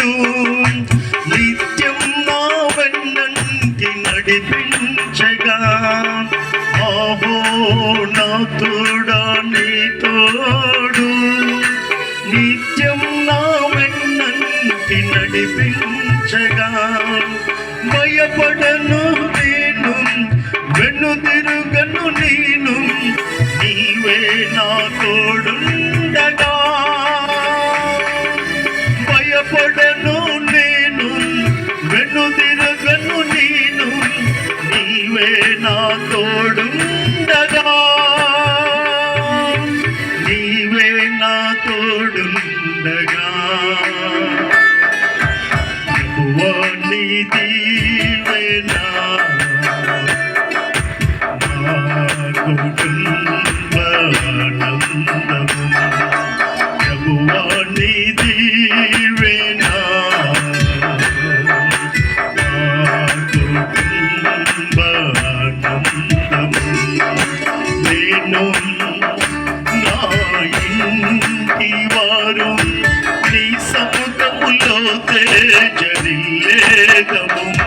నీవు నిత్యం నా వెన్నంటి నడిపించగా. ఆహో నా తోడా నీ తోడు. నిత్యం నా వెన్నంటి నడిపించగా. భయపడను నేను వెన్ను తిరుగను నేను. నీవే నా తోడుండగా. వెన్ను తిరగను నేను. నీవే నా తోడుండగా. నీవే నా తోడుండగా. ప్రభువా కుటుంబ దీవెనా ప్రభువా సముఖములో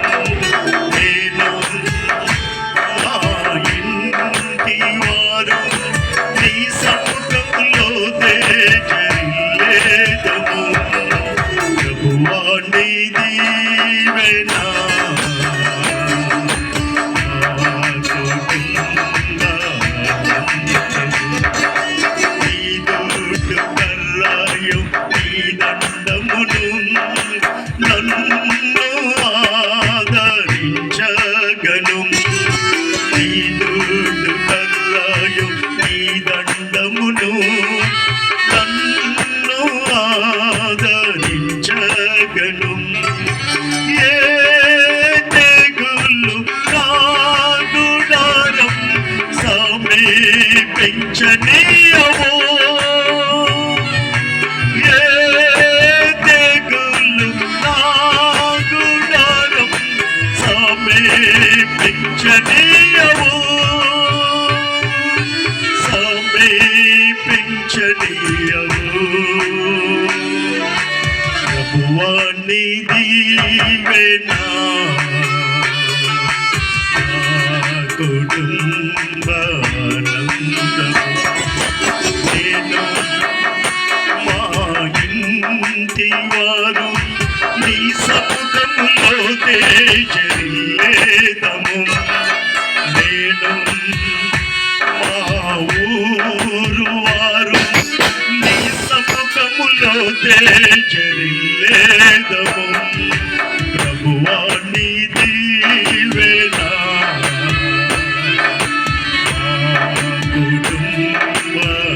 దండమును నన్ను ఆదరించగను. ఏ తెగులు నాగుడారం సమీపించనీయవో ఏ తెగులు నాగుడారం సమీపించనీయవో సమీపించనీయవో ప్రభువాని దీవెనా కుటుంబానందము నేను మా ఇంటి వారు నీ సముఖములో ദേശം തേച്ചതില്ലേതവും